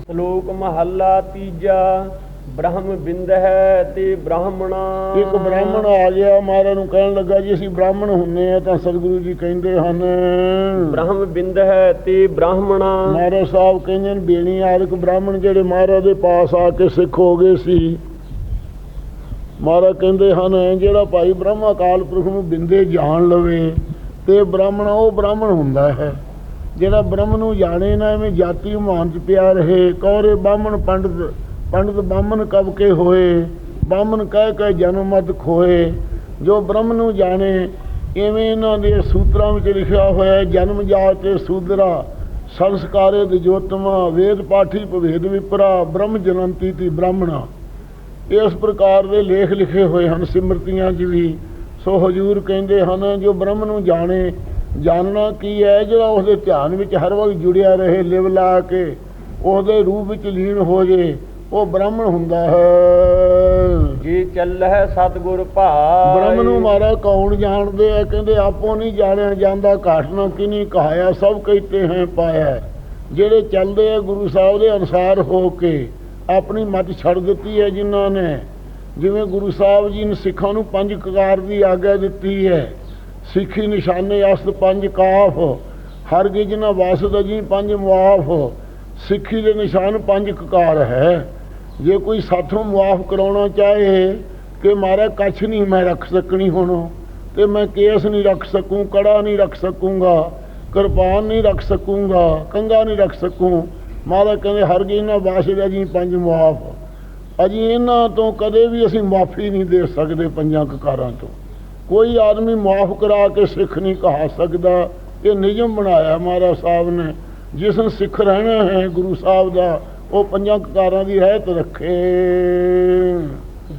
ਸ਼ਲੋਕ ਮਹੱਲਾ ਤੀਜਾ ਬ੍ਰਹਮ ਬਿੰਦ ਹੈ ਤੇ ਬ੍ਰਾਹਮਣਾ। ਇੱਕ ਬ੍ਰਾਹਮਣ ਆ ਗਿਆ ਮਹਾਰਾਜ ਨੂੰ ਕਹਿਣ ਲੱਗਾ ਜੀ ਅਸੀਂ ਬ੍ਰਾਹਮਣ ਹੁੰਨੇ ਆ ਤਾਂ ਸਤਿਗੁਰੂ ਜੀ ਕਹਿੰਦੇ ਹਨ। ਬ੍ਰਹਮ ਬਿੰਦ ਹੈ ਤੇ ਬ੍ਰਾਹਮਣਾ। ਮਹਾਰਾਜ ਸਾਹਿਬ ਕਹਿੰਦੇ ਨੇ ਬੇਣੀ ਆਦਿਕ ਬ੍ਰਾਹਮਣ ਜਿਹੜੇ ਮਹਾਰਾਜ ਦੇ ਪਾਸ ਆ ਕੇ ਸਿੱਖ ਹੋ ਗਏ ਸੀ। ਮਹਾਰਾਜ ਕਹਿੰਦੇ ਹਨ ਜਿਹੜਾ ਭਾਈ ਬ੍ਰਹਮਾ ਅਕਾਲ ਪੁਰਖ ਨੂੰ ਬਿੰਦੇ ਜਾਣ ਲਵੇ ਤੇ ਬ੍ਰਾਹਮਣ ਉਹ ਬ੍ਰਾਹਮਣ ਹੁੰਦਾ ਹੈ। ਜਿਹੜਾ ਬ੍ਰਹਮ ਨੂੰ ਜਾਣੇ ਨਾ, ਐਵੇਂ ਜਾਤੀ ਮਾਨ ਚ ਪਿਆ ਰਹੇ। ਕੌਰੇ ਬਾਹਮਣ ਪੰਡਤ ਪੰਡਤ ਬਾਹਮਣ ਕਬ ਕੇ ਹੋਏ? ਬਾਹਮਣ ਕਹਿ ਕੇ ਜਨਮ ਮਤ ਖੋਏ। ਜੋ ਬ੍ਰਹਮ ਨੂੰ ਜਾਣੇ, ਐਵੇਂ ਇਹਨਾਂ ਦੇ ਸੂਤਰਾਂ ਵਿੱਚ ਲਿਖਿਆ ਹੋਇਆ ਹੈ, ਜਨਮ ਜਾਤੇ ਸੂਦਰਾ, ਸੰਸਕਾਰੇ ਦਿਜੋਤਮਾ ਵੇਦ ਪਾਠੀ ਭਵੇਦ ਵਿਪਰਾ, ਬ੍ਰਹਮ ਜਨੰਤੀ ਤੀ ਬ੍ਰਾਹਮਣਾ। ਇਸ ਪ੍ਰਕਾਰ ਦੇ ਲੇਖ ਲਿਖੇ ਹੋਏ ਹਨ ਸਿਮਰਤੀਆਂ 'ਚ ਵੀ। ਸੋ ਹਜੂਰ ਕਹਿੰਦੇ ਹਨ, ਜੋ ਬ੍ਰਹਮ ਨੂੰ ਜਾਣੇ ਜਾਣਨਾ ਕੀ ਹੈ? ਜਿਹੜਾ ਉਸਦੇ ਧਿਆਨ ਵਿੱਚ ਹਰ ਵਕਤ ਜੁੜਿਆ ਰਹੇ ਲਿਵ ਲਾ ਕੇ ਉਹਦੇ ਰੂਪ ਵਿੱਚ ਲੀਨ ਹੋ ਜੇ ਉਹ ਬ੍ਰਾਹਮਣ ਹੁੰਦਾ ਹੈ। ਜੇ ਚੱਲਹਿ ਸਤਗੁਰ ਭਾਇ ਬ੍ਰਹਮ ਨੂੰ ਮਾਰਾ ਕੌਣ ਜਾਣਦੇ ਆ? ਕਹਿੰਦੇ ਆਪੋ ਨਹੀਂ ਜਾਣਿਆ ਜਾਂਦਾ ਘਾਟਨਾ ਕਿਨੀ ਕਹਾਇਆ ਸਭ ਕਹਿਤੇ ਹੈ ਪਾਇਆ ਜਿਹੜੇ ਚੱਲਦੇ ਆ ਗੁਰੂ ਸਾਹਿਬ ਦੇ ਅਨੁਸਾਰ ਹੋ ਕੇ ਆਪਣੀ ਮਤ ਛੱਡ ਦਿੱਤੀ ਹੈ ਜਿਨ੍ਹਾਂ ਨੇ। ਜਿਵੇਂ ਗੁਰੂ ਸਾਹਿਬ ਜੀ ਨੇ ਸਿੱਖਾਂ ਨੂੰ ਪੰਜ ਕਕਾਰ ਦੀ ਆਗਿਆ ਦਿੱਤੀ ਹੈ ਸਿੱਖੀ ਨਿਸ਼ਾਨੇ ਅਸਤ ਪੰਜ ਕਾਫ, ਹਰ ਗਿਜਨਾ ਵਾਸਦ ਜੀ ਪੰਜ ਮੁਆਫ, ਸਿੱਖੀ ਦੇ ਨਿਸ਼ਾਨ ਪੰਜ ਕਕਾਰ ਹੈ। ਜੇ ਕੋਈ ਸਾਥੋਂ ਮੁਆਫ ਕਰਾਉਣਾ ਚਾਹੇ ਕਿ ਮਾਰਾ ਕੱਛ ਨਹੀਂ ਮੈਂ ਰੱਖ ਸਕਣੀ ਹੁਣ, ਤੇ ਮੈਂ ਕੇਸ ਨਹੀਂ ਰੱਖ ਸਕੂੰ, ਕੜਾ ਨਹੀਂ ਰੱਖ ਸਕੂੰਗਾ, ਕਿਰਪਾਨ ਨਹੀਂ ਰੱਖ ਸਕੂੰਗਾ, ਕੰਗਾ ਨਹੀਂ ਰੱਖ ਸਕੂੰ, ਮਾਰਾ ਕਹਿੰਦੇ ਹਰ ਗਿਜਨਾ ਵਾਸਦ ਜੀ ਪੰਜ ਮੁਆਫ। ਅਜੀ ਇਹਨਾਂ ਤੋਂ ਕਦੇ ਵੀ ਅਸੀਂ ਮਾਫੀ ਨਹੀਂ ਦੇ ਸਕਦੇ ਪੰਜਾਂ ਕਕਾਰਾਂ ਤੋਂ। ਕੋਈ ਆਦਮੀ ਮਾਫ ਕਰਾ ਕੇ ਸਿੱਖ ਨਹੀਂ ਕਹਾ ਸਕਦਾ। ਇਹ ਨਿਯਮ ਬਣਾਇਆ ਮਹਾਰਾਜ ਸਾਹਿਬ ਨੇ। ਜਿਸ ਨੂੰ ਸਿੱਖ ਰਹਿਣਾ ਹੈ ਗੁਰੂ ਸਾਹਿਬ ਦਾ ਉਹ ਪੰਜਾਂ ਕਕਾਰਾਂ ਦੀ ਰਹਿਤ ਰੱਖੇ।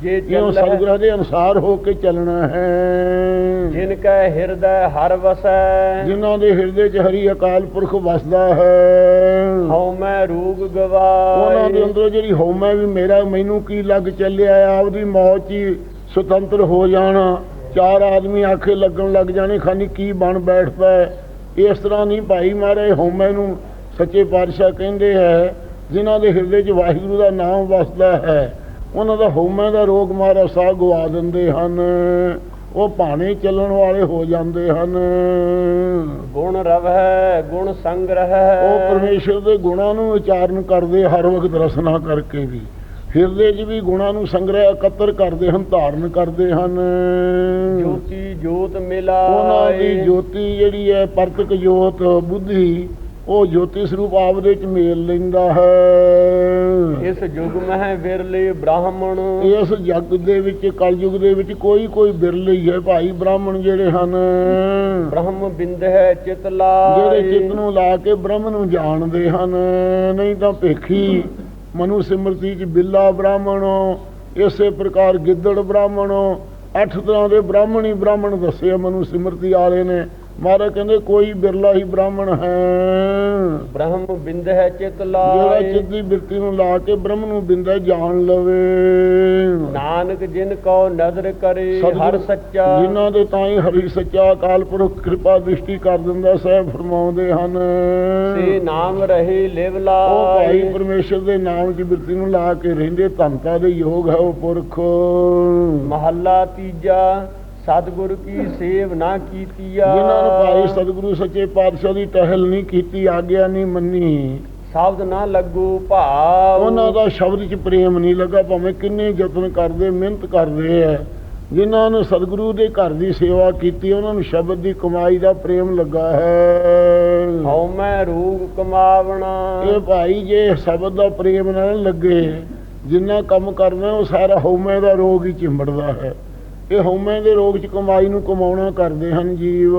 ਜੇ ਜਿਉਂ ਸਤਿਗੁਰਾਂ ਦੇ ਅਨੁਸਾਰ ਹੋ ਕੇ ਚੱਲਣਾ ਹੈ। ਜਿਨ ਕੈ ਹਿਰਦੈ ਹਰ ਵਸੈ। ਜਿਨ੍ਹਾਂ ਦੇ ਹਿਰਦੇ 'ਚ ਹਰੀ ਅਕਾਲ ਪੁਰਖ ਵਸਦਾ ਹੈ। ਹਉ ਮੈਂ ਰੂਗ ਉਹਨਾਂ ਦੇ ਗਵਾਏ ਅੰਦਰੋਂ ਜਿਹੜੀ ਹਉਮੈ ਵੀ ਮੇਰਾ ਮੈਨੂੰ ਕੀ ਲੱਗ ਚੱਲਿਆ ਆਪਦੀ ਮੌਤ 'ਚ ਹੀ ਸੁਤੰਤਰ ਹੋ ਜਾਣਾ। ਚਾਰ ਆਦਮੀ ਆਖੇ ਲੱਗਣ ਲੱਗ ਜਾਣੇ ਖਾਨੀ ਕੀ ਬਣ ਬੈਠਦਾ ਹੈ। ਇਸ ਤਰ੍ਹਾਂ ਨਹੀਂ ਭਾਈ ਮਾਰੇ ਹਉਮੈ ਨੂੰ ਸੱਚੇ ਪਾਤਸ਼ਾਹ ਕਹਿੰਦੇ ਹੈ ਜਿਨ੍ਹਾਂ ਦੇ ਹਿਰਦੇ 'ਚ ਵਾਹਿਗੁਰੂ ਦਾ ਨਾਮ ਵਸਦਾ ਹੈ ਉਹਨਾਂ ਦਾ ਹਉਮੈ ਦਾ ਰੋਗ ਮਾਰਾ ਸਾਹ ਗਵਾ ਦਿੰਦੇ ਹਨ। ਉਹ ਭਾਣੇ ਚੱਲਣ ਵਾਲੇ ਹੋ ਜਾਂਦੇ ਹਨ। ਗੁਣ ਰਵਹਿ ਗੁਣ ਸੰਗ੍ਰਹਿ ਉਹ ਪਰਮੇਸ਼ਰ ਦੇ ਗੁਣਾਂ ਨੂੰ ਉਚਾਰਨ ਕਰਦੇ ਹਰ ਵਕਤ ਰਸਨਾ ਕਰਕੇ ਵੀ। ਹਿਰਦੇ 'ਚ ਵੀ ਗੁਣਾਂ ਨੂੰ ਸੰਗ੍ਰਹਿ ਇਕੱਤਰ ਕਰਦੇ ਹਨ ਧਾਰਨ ਕਰਦੇ ਹਨ। ਜੋਤੀ ਜੋਤ ਮਿਲਾਏ ਉਹਨਾਂ ਦੀ ਜੋਤੀ ਜਿਹੜੀ ਹੈ ਪਰਤਕ ਜੋਤ ਬੁੱਧੀ ਉਹ ਜੋਤੀ ਸਰੂਪ ਆਪਦੇ 'ਚ ਮੇਲ ਲੈਂਦਾ ਹੈ। ਇਸ ਯੁਗ ਮਹਿ ਵਿਰਲੇ ਬ੍ਰਾਹਮਣ। ਇਸ ਜਗ ਦੇ ਵਿੱਚ ਕਲਯੁਗ ਦੇ ਵਿੱਚ ਕੋਈ ਕੋਈ ਬਿਰਲੇ ਹੀ ਹੈ ਭਾਈ ਬ੍ਰਾਹਮਣ ਜਿਹੜੇ ਹਨ। ਬ੍ਰਹਮ ਬਿੰਦ ਹੈ ਚਿਤ ਜਿਹੜੇ ਚਿੱਤ ਨੂੰ ਲਾ ਕੇ ਬ੍ਰਹਮ ਨੂੰ ਜਾਣਦੇ ਹਨ। ਨਹੀਂ ਤਾਂ ਭੇਖੀ ਮਨੂ ਸਿਮਰਤੀ ਚ ਬਿੱਲਾ ਬ੍ਰਾਹਮਣੋ ਇਸੇ ਪ੍ਰਕਾਰ ਗਿੱਦੜ ਬ੍ਰਾਹਮਣੋ ਅੱਠ ਤਰ੍ਹਾਂ ਦੇ ਬ੍ਰਾਹਮਣ ਹੀ ਬ੍ਰਾਹਮਣ ਦੱਸੇ ਮਨੂ ਸਿਮਰਤੀ ਵਾਲੇ ਨੇ। ਮਹਾਰਾਜ ਕਹਿੰਦੇ ਕੋਈ ਬਿਰਲਾ ਹੀ ਬ੍ਰਾਹਮਣ ਹੈ। ਬ੍ਰਹਮ ਬਿੰਦ ਹੈ ਚਿਤ ਜਿਹੜਾ ਲਾਏ ਚਿੱਤ ਦੀ ਬਿਰਤੀ ਨੂੰ ਲਾ ਕੇ ਬ੍ਰਹਮ ਨੂੰ ਬਿੰਦਾ ਜਾਣ ਲਵੇ। ਨਾਨਕ ਜਿਨ ਕੋ ਨਜ਼ਰ ਕਰੇ ਹਰ ਸੱਚਾ। ਜਿਨ੍ਹਾਂ ਦੇ ਤਾਂ ਹੀ ਹਰੀ ਸੱਚਾ ਅਕਾਲ ਪੁਰਖ ਕਿਰਪਾ ਦ੍ਰਿਸ਼ਟੀ ਕਰ ਦਿੰਦਾ ਸਾਹਿਬ ਫਰਮਾਉਂਦੇ ਹਨ। ਸੇ ਨਾਮ ਰਹੇ ਲਿਵ ਉਹ ਭਾਈ ਲਾਏ ਪਰਮੇਸ਼ਰ ਦੇ ਨਾਮ ਦੀ ਬਿਰਤੀ ਨੂੰ ਲਾ ਕੇ ਰਹਿੰਦੇ ਧੰਤਾ ਦੇ ਯੋਗ ਹੈ ਉਹ ਪੁਰਖ। ਮਹੱਲਾ ਤੀਜਾ ਸਤਿਗੁਰ ਕੀ ਸੇਵ ਨਾ ਕੀਤੀਆ। ਜਿਨ੍ਹਾਂ ਨੂੰ ਭਾਈ ਸਤਿਗੁਰੂ ਸੱਚੇ ਪਾਤਸ਼ਾਹ ਦੀ ਟਹਿਲ ਨਹੀਂ ਕੀਤੀ ਆਗਿਆ ਨਹੀਂ ਮੰਨੀ। ਸ਼ਬਦ ਨਾ ਲੱਗੂ ਭਾਵ। ਉਹਨਾਂ ਦਾ ਸ਼ਬਦ 'ਚ ਪ੍ਰੇਮ ਨਹੀਂ ਲੱਗਾ ਭਾਵੇਂ ਕਿੰਨੇ ਯਤਨ ਕਰਦੇ ਮਿਹਨਤ ਕਰਦੇ ਆ ਜਿਨ੍ਹਾਂ ਨੇ ਸਤਿਗੁਰੂ ਦੇ ਘਰ ਦੀ ਸੇਵਾ ਕੀਤੀ ਉਹਨਾਂ ਨੂੰ ਸ਼ਬਦ ਦੀ ਕਮਾਈ ਦਾ ਪ੍ਰੇਮ ਲੱਗਾ ਹੈ। ਹਉ ਮੈਂ ਰੂਗ ਕਮਾਵਣਾ। ਇਹ ਭਾਈ ਜੇ ਸ਼ਬਦ ਦਾ ਪ੍ਰੇਮ ਨਾ ਲੱਗੇ ਜਿੰਨਾ ਕੰਮ ਕਰਨਾ ਉਹ ਸਾਰਾ ਹਉਮੈ ਦਾ ਰੋਗ ਹੀ ਚਿੰਬੜਦਾ ਹੈ। ਇਹ ਹਉਮੈ ਦੇ ਰੋਗ ਚ ਕਮਾਈ ਨੂੰ ਕਮਾਉਣਾ ਕਰਦੇ ਹਨ ਜੀਵ।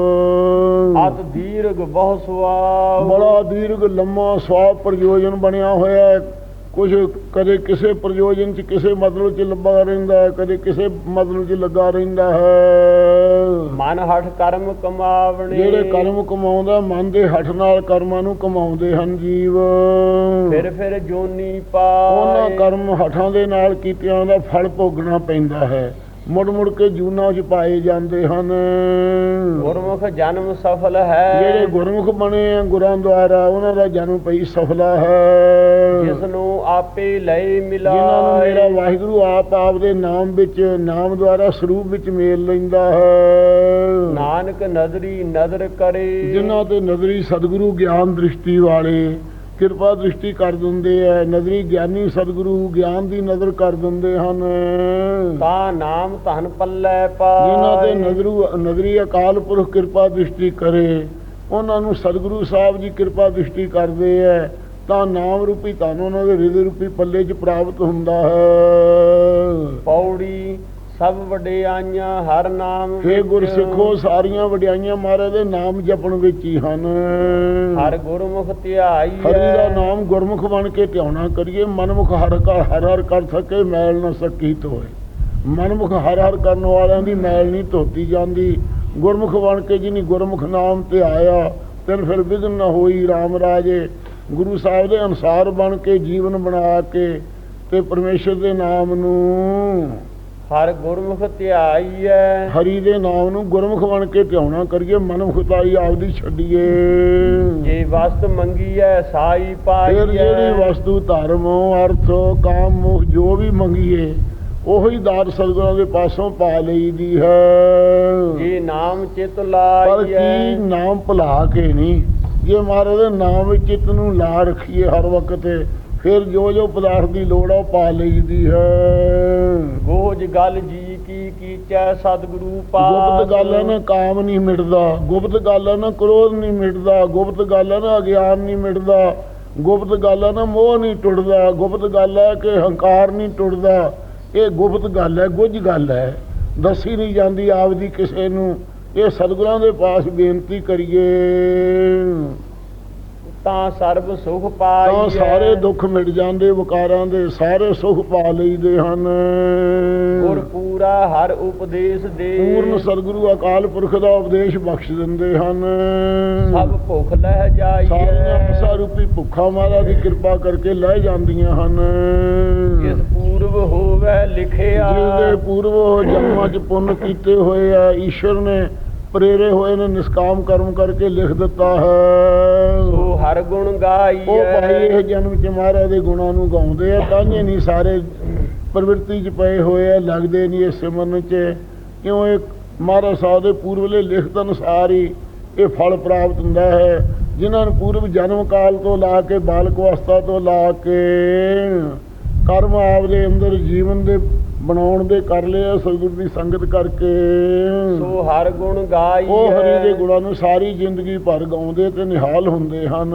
ਅਤ ਦੀਰਘ ਬਹੁ ਸੁਆਵ ਬੜਾ ਦੀਰਘ ਲੰਮਾ ਸਵਾਬ ਪ੍ਰਯੋਜਨ ਬਣਿਆ ਹੋਇਆ ਹੈ। ਕੁਝ ਕਦੇ ਕਿਸੇ ਪ੍ਰਯੋਜਨ ਚ ਕਿਸੇ ਮਤਲਬ ਚ ਲੱਗਾ ਰਹਿੰਦਾ ਹੈ ਕਦੇ ਕਿਸੇ ਮਤਲਬ ਚ ਲੱਗਾ ਰਹਿੰਦਾ ਹੈ। ਮਨ ਹਠ ਕਰਮ ਕਮਾਵਣੇ। ਜਿਹੜੇ ਕਰਮ ਕਮਾਉਂਦਾ ਮਨ ਦੇ ਹੱਠ ਨਾਲ ਕਰਮਾਂ ਨੂੰ ਕਮਾਉਂਦੇ ਹਨ ਜੀਵ। ਫਿਰ ਫਿਰ ਜੋਨੀ ਉਹਨਾਂ ਪਾਏ ਕਰਮ ਹੱਠਾਂ ਦੇ ਨਾਲ ਕੀਤਿਆਂ ਦਾ ਫਲ ਭੋਗਣਾ ਪੈਂਦਾ ਹੈ। ਮੁੜ ਮੁੜ ਕੇ ਜੂਨਾ 'ਚ ਪਾਏ ਜਾਂਦੇ ਹਨ। ਗੁਰਮੁਖ ਜਨਮ ਸਫਲ ਹੈ। ਜਿਹੜੇ ਗੁਰਮੁਖ ਬਣੇ ਆ ਗੁਰਾਂ ਦੁਆਰਾ ਉਹਨਾਂ ਦਾ ਜਨਮ ਪਈ ਸਫਲਾ ਹੈ। ਜਿਸ ਨੂੰ ਆਪੇ ਲਈ ਮਿਲਾ ਜਿਨ੍ਹਾਂ ਨੂੰ ਮੇਰਾ ਵਾਹਿਗੁਰੂ ਆਪ ਆਪ ਦੇ ਨਾਮ ਵਿੱਚ ਨਾਮ ਦੁਆਰਾ ਸਰੂਪ ਵਿੱਚ ਮੇਲ ਲੈਂਦਾ ਹੈ। ਨਾਨਕ ਨਦਰੀ ਨਦਰ ਕਰੇ। ਜਿਨ੍ਹਾਂ ਤੇ ਨਜ਼ਰੀ ਸਤਿਗੁਰੂ ਗਿਆਨ ਦ੍ਰਿਸ਼ਟੀ ਵਾਲੇ ਕਿਰਪਾ ਦ੍ਰਿਸ਼ਟੀ ਕਰ ਦਿੰਦੇ ਐ ਨਜ਼ਰੀ ਗਿਆਨੀ ਸਤਿਗੁਰੂ ਗਿਆਨ ਦੀ ਨਜ਼ਰ ਕਰ ਦਿੰਦੇ ਹਨ। ਤਾਂ ਨਾਮ ਧਨ ਪੱਲੇ ਜਿਨ੍ਹਾਂ ਤੇ ਪਾਏ ਨਜ਼ਰੂ ਨਜ਼ਰੀ ਅਕਾਲ ਪੁਰਖ ਕਿਰਪਾ ਦ੍ਰਿਸ਼ਟੀ ਕਰੇ ਉਹਨਾਂ ਨੂੰ ਸਤਿਗੁਰੂ ਸਾਹਿਬ ਜੀ ਕਿਰਪਾ ਦ੍ਰਿਸ਼ਟੀ ਕਰਦੇ ਐ। ਤਾਂ ਨਾਮ ਰੂਪੀ ਧਨ ਉਹਨਾਂ ਦੇ ਹਿਰਦੇ ਰੂਪੀ ਪੱਲੇ 'ਚ ਪ੍ਰਾਪਤ ਹੁੰਦਾ ਹੈ। ਪੌੜੀ ਸਭ ਵਡਿਆਈਆਂ ਹਰ ਨਾਮ ਫੇ। ਗੁਰਸਿੱਖੋ ਸਾਰੀਆਂ ਵਡਿਆਈਆਂ ਮਹਾਰਾਜ ਦੇ ਨਾਮ ਜਪਣ ਵਿੱਚ ਹੀ ਹਨ। ਹਰ ਗੁਰਮੁਖ ਧਿਆਈ ਹਰੀ ਦਾ ਨਾਮ ਗੁਰਮੁਖ ਬਣ ਕੇ ਧਿਆਉਣਾ ਕਰੀਏ? ਮਨਮੁਖ ਹਰ ਕਰ ਹਰ ਹਰ ਕਰ ਸਕੇ ਮੈਲ ਨਾ ਸਕੀ ਧੋਏ। ਮਨਮੁਖ ਹਰ ਹਰ ਕਰਨ ਵਾਲਿਆਂ ਦੀ ਮੈਲ ਨਹੀਂ ਧੋਤੀ ਜਾਂਦੀ। ਗੁਰਮੁਖ ਬਣ ਕੇ ਜਿਹਨੀ ਗੁਰਮੁਖ ਨਾਮ ਤੇ ਆਇਆ ਤੈਨ ਫਿਰ ਵਿਘਨ ਨਾ ਹੋਈ RAM ਰਾਜੇ। ਗੁਰੂ ਸਾਹਿਬ ਦੇ ਅਨਸਾਰ ਬਣ ਕੇ ਜੀਵਨ ਬਣਾ ਕੇ ਤੇ ਪਰਮੇਸ਼ਰ ਦੇ ਨਾਮ ਨੂੰ ਹਰ ਗੁਰਮੁਖ ਧਿਆਈ ਹੈ ਹਰੀ ਦੇ ਨਾਮ ਨੂੰ ਗੁਰਮੁਖ ਬਣ ਕੇ ਧਿਆਉਣਾ ਕਰੀਏ ਮਨਮੁਖਤਾਈ ਆਪਦੀ ਛੱਡੀਏ। ਜੇ ਵਸਤ ਮੰਗੀ ਹੈ ਸਾਈ ਪਾਈ ਫਿਰ ਜਿਹੜੀ ਵਸਤੂ ਧਰਮ ਅਰਥ ਕਾਮ ਮੋਹ ਜੋ ਵੀ ਮੰਗੀਏ ਉਹੀ ਦਾਤ ਸਤਿਗੁਰਾਂ ਦੇ ਪਾਸੋਂ ਪਾ ਲਈਦੀ ਹੈ। ਜੇ ਨਾਮ ਚਿਤ ਪਰ ਲਾਈ ਕੀ ਨਾਮ ਭੁਲਾ ਕੇ ਨਹੀਂ ਜੇ ਮਹਾਰਾਜ ਦੇ ਨਾਮ ਵਿੱਚ ਚਿੱਤ ਨੂੰ ਲਾ ਰੱਖੀਏ ਹਰ ਵਕਤ ਫਿਰ ਜੋ ਜੋ ਪਦਾਰਥ ਦੀ ਲੋੜ ਆ ਉਹ ਪਾ ਲਈਦੀ ਹੈ। ਗੋਜ ਗੱਲ ਜੀ ਕੀ ਕੀਚੈ ਸਤਿਗੁਰੂ ਪਾਸ ਗੁਪਤ ਗੱਲ ਹੈ ਨਾ ਕਾਮ ਨਹੀਂ ਮਿਟਦਾ। ਗੁਪਤ ਗੱਲ ਹੈ ਨਾ ਕ੍ਰੋਧ ਨਹੀਂ ਮਿਟਦਾ। ਗੁਪਤ ਗੱਲ ਹੈ ਨਾ ਅਗਿਆਨ ਨਹੀਂ ਮਿਟਦਾ। ਗੁਪਤ ਗੱਲ ਹੈ ਨਾ ਮੋਹ ਨਹੀਂ ਟੁੱਟਦਾ। ਗੁਪਤ ਗੱਲ ਹੈ ਕਿ ਹੰਕਾਰ ਨਹੀਂ ਟੁੱਟਦਾ। ਇਹ ਗੁਪਤ ਗੱਲ ਹੈ ਗੁੱਝ ਗੱਲ ਹੈ। ਦੱਸੀ ਨਹੀਂ ਜਾਂਦੀ ਆਪਦੀ ਕਿਸੇ ਨੂੰ। ਇਹ ਸਤਿਗੁਰਾਂ ਦੇ ਪਾਸ ਬੇਨਤੀ ਕਰੀਏ। ਤਾਂ ਸਰਬ ਸੁਖ ਪਾਈ ਤਾਂ। ਸਾਰੇ ਦੁੱਖ ਮਿਟ ਜਾਂਦੇ ਵਿਕਾਰਾਂ ਦੇ ਸਾਰੇ ਸੁਖ ਪਾ ਲਈਦੇ ਹਨ। ਗੁਰ ਪੂਰਾ ਹਰ ਉਪਦੇਸ਼ ਦੇ। ਪੂਰਨ ਸਤਿਗੁਰੂ ਅਕਾਲ ਪੁਰਖ ਦਾ ਉਪਦੇਸ਼ ਬਖਸ਼ ਦਿੰਦੇ ਹਨ। ਸਭ ਭੁੱਖ ਲਹਿ ਸਾਰੀਆਂ ਜਾਈਏ ਆਸਾ ਰੂਪੀ ਭੁੱਖਾਂ ਮਾਰਾ ਦੀ ਕਿਰਪਾ ਕਰਕੇ ਲੈ ਜਾਂਦੀਆਂ ਹਨ। ਜਿਸ ਪੂਰਵ ਹੋਵੇ ਲਿਖਿਆ। ਜਿਹਦੇ ਪੂਰਵ ਜਨਮਾਂ 'ਚ ਪੁੰਨ ਕੀਤੇ ਹੋਏ ਆ ਈਸ਼ਵਰ ਨੇ ਪ੍ਰੇਰੇ ਹੋਏ ਨੇ ਨਿਸਕਾਮ ਕਰਮ ਕਰਕੇ ਲਿਖ ਦਿੱਤਾ ਹੈ। ਸੋ ਹਰ ਗੁਣ ਗਾਈਏ ਉਹ ਭਾਈ ਇਹ ਜਨਮ 'ਚ ਮਹਾਰਾਜ ਦੇ ਗੁਣਾਂ ਨੂੰ ਗਾਉਂਦੇ ਆ ਤਾਂਹੇ ਨਹੀਂ ਸਾਰੇ ਪ੍ਰਵਿਰਤੀ 'ਚ ਪਏ ਹੋਏ ਆ ਲੱਗਦੇ ਨਹੀਂ ਇਸ ਸਿਮਰਨ 'ਚ। ਕਿਉਂ ਇਹ ਮਹਾਰਾਜ ਸਾਹਿਬ ਦੇ ਪੂਰਵਲੇ ਲਿਖਤ ਅਨੁਸਾਰ ਹੀ ਇਹ ਫਲ ਪ੍ਰਾਪਤ ਹੁੰਦਾ ਹੈ ਜਿਨ੍ਹਾਂ ਨੂੰ ਪੂਰਵ ਜਨਮ ਕਾਲ ਤੋਂ ਲਾ ਕੇ ਬਾਲਕ ਅਵਸਥਾ ਤੋਂ ਲਾ ਕੇ ਕਰਮ ਆਪਦੇ ਅੰਦਰ ਜੀਵਨ ਦੇ ਬਣਾਉਣ ਦੇ ਕਰ ਲਿਆ ਸਤਿਗੁਰ ਦੀ ਸੰਗਤ ਕਰਕੇ। ਸੋ ਹਰ ਗੁਣ ਗਾਈਏ ਉਹ ਹਰੀ ਦੇ ਗੁਣਾਂ ਨੂੰ ਸਾਰੀ ਜ਼ਿੰਦਗੀ ਭਰ ਗਾਉਂਦੇ ਤੇ ਨਿਹਾਲ ਹੁੰਦੇ ਹਨ।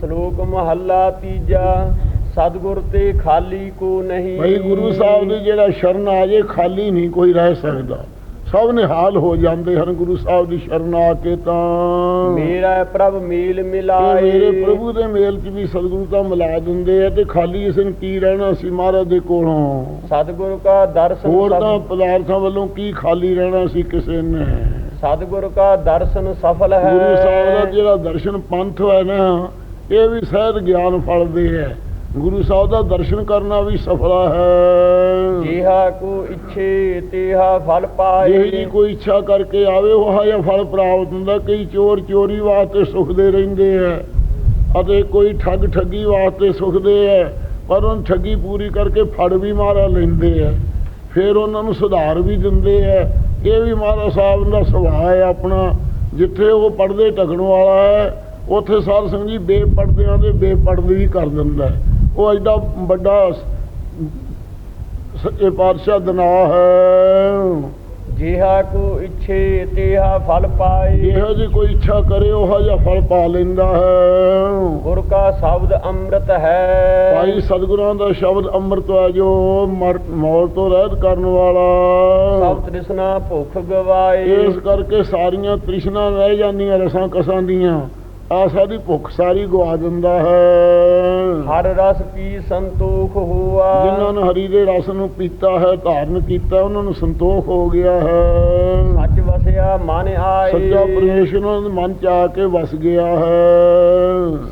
ਸ਼ਲੋਕ ਮਹੱਲਾ ਤੀਜਾ ਸਤਿਗੁਰ ਤੇ ਖਾਲੀ ਕੋ ਨਹੀਂ। ਭਾਈ ਗੁਰੂ ਸਾਹਿਬ ਦੇ ਜਿਹੜਾ ਸ਼ਰਨ ਆ ਜੇ ਖਾਲੀ ਨਹੀਂ ਕੋਈ ਰਹਿ ਸਕਦਾ। ਸਭ ਨਿਹਾਲ ਹੋ ਜਾਂਦੇ ਹਨ ਗੁਰੂ ਸਾਹਿਬ ਦੀ ਸ਼ਰਨ ਆ ਕੇ ਤਾਂ ਮੇਰਾ ਪ੍ਰਭ ਮੇਲ ਮਿਲਾਏ। ਮੇਰੇ ਪ੍ਰਭੂ ਦੇ ਮੇਲ 'ਚ ਵੀ ਸਤਿਗੁਰੂ ਤਾਂ ਮਿਲਾ ਦਿੰਦੇ ਆ ਤੇ ਖਾਲੀ ਇਸ ਨੂੰ ਕੀ ਰਹਿਣਾ ਸੀ ਮਹਾਰਾਜ ਦੇ ਕੋਲੋਂ? ਸਤਿਗੁਰ ਕਾ ਦਰਸ਼ਨ ਹੋਰ ਤਾਂ ਪਦਾਰਥਾਂ ਵੱਲੋਂ ਕੀ ਖਾਲੀ ਰਹਿਣਾ ਸੀ ਕਿਸੇ ਨੇ? ਸਤਿਗੁਰ ਕਾ ਦਰਸ਼ਨ ਸਫਲ ਹੈ। ਗੁਰੂ ਸਾਹਿਬ ਦਾ ਜਿਹੜਾ ਦਰਸ਼ਨ ਪੰਥ ਹੈ ਨਾ ਇਹ ਵੀ ਸਹਿਤ ਗਿਆਨ ਫਲਦੇ ਹੈ। ਗੁਰੂ ਸਾਹਿਬ ਦਾ ਦਰਸ਼ਨ ਕਰਨਾ ਵੀ ਸਫਲਾ ਹੈ। ਜਿਹਾ ਕੋ ਇੱਛੇ ਤੇਹਾ ਫਲ ਪਾਏ। ਜੇ ਜੀ ਕੋਈ ਇੱਛਾ ਕਰਕੇ ਆਵੇ ਉਹ ਜਿਹਾ ਫਲ ਪ੍ਰਾਪਤ ਹੁੰਦਾ। ਕਈ ਚੋਰ ਚੋਰੀ ਵਾਸਤੇ ਸੁਖਦੇ ਰਹਿੰਦੇ ਆ ਅਤੇ ਕੋਈ ਠੱਗ ਠੱਗੀ ਵਾਸਤੇ ਸੁਖਦੇ ਆ ਪਰ ਉਹ ਠੱਗੀ ਪੂਰੀ ਕਰਕੇ ਫੜ ਵੀ ਮਾਰਾ ਲੈਂਦੇ ਆ ਫਿਰ ਉਹਨਾਂ ਨੂੰ ਸੁਧਾਰ ਵੀ ਦਿੰਦੇ ਆ ਇਹ ਵੀ ਮਹਾਰਾਜ ਸਾਹਿਬ ਦਾ ਸੁਭਾਅ ਹੈ ਆਪਣਾ। ਜਿੱਥੇ ਉਹ ਪੜਦੇ ਟਕਣ ਵਾਲਾ ਹੈ ਉੱਥੇ ਸਾਧ ਸੰਗਤ ਜੀ ਬੇਪੜਦਿਆਂ ਦੇ ਬੇਪੜਦੇ ਹੀ ਕਰ ਦਿੰਦਾ ਹੈ। ਉਹ ਐਡਾ ਵੱਡਾ ਸੱਚੇ ਪਾਤਸ਼ਾਹ ਦਾ ਨਾਂ ਹੈ। ਜਿਹਾ ਕੋ ਇੱਛੇ ਤੇਹਾ ਫਲ ਪਾਏ। ਇਹੋ ਜੀ ਕੋਈ ਇੱਛਾ ਕਰੇ ਉਹ ਜਿਹਾ ਫਲ ਪਾ ਲੈਂਦਾ ਹੈ। ਗੁਰ ਕਾ ਸ਼ਬਦ ਅੰਮ੍ਰਿਤ ਹੈ। ਭਾਈ ਸਤਿਗੁਰਾਂ ਦਾ ਸ਼ਬਦ ਅੰਮ੍ਰਿਤ ਹੈ ਜੋ ਮਰ ਮੌਤ ਤੋਂ ਰਹਿਤ ਕਰਨ ਵਾਲਾ। ਸਭ ਤ੍ਰਿਸ਼ਨਾ ਭੁੱਖ ਗਵਾਏ। ਇਸ ਕਰਕੇ ਸਾਰੀਆਂ ਤ੍ਰਿਸ਼ਨਾ ਰਹਿ ਜਾਂਦੀਆਂ ਰਸਾਂ ਕਸਾਂ ਦੀਆਂ। ਆਸਾ ਦੀ ਭੁੱਖ ਸਾਰੀ ਗਵਾ ਦਿੰਦਾ ਹੈ। ਹਰ ਰਸ ਪੀ ਸੰਤੋਖ ਹੋਆ। ਜਿਨ੍ਹਾਂ ਨੇ ਹਰੀ ਦੇ ਰਸ ਨੂੰ ਪੀਤਾ ਹੈ ਧਾਰਨ ਕੀਤਾ ਉਹਨਾਂ ਨੂੰ ਸੰਤੋਖ ਹੋ ਗਿਆ ਹੈ। ਸੱਚ ਵਸੇ ਵਸਿਆ ਮਨ ਆਏ। ਸੱਚਾ ਪਰਮੇਸ਼ਰ ਉਹਨਾਂ ਦੇ ਮਨ ਚ ਆ ਕੇ ਵਸ ਗਿਆ ਹੈ।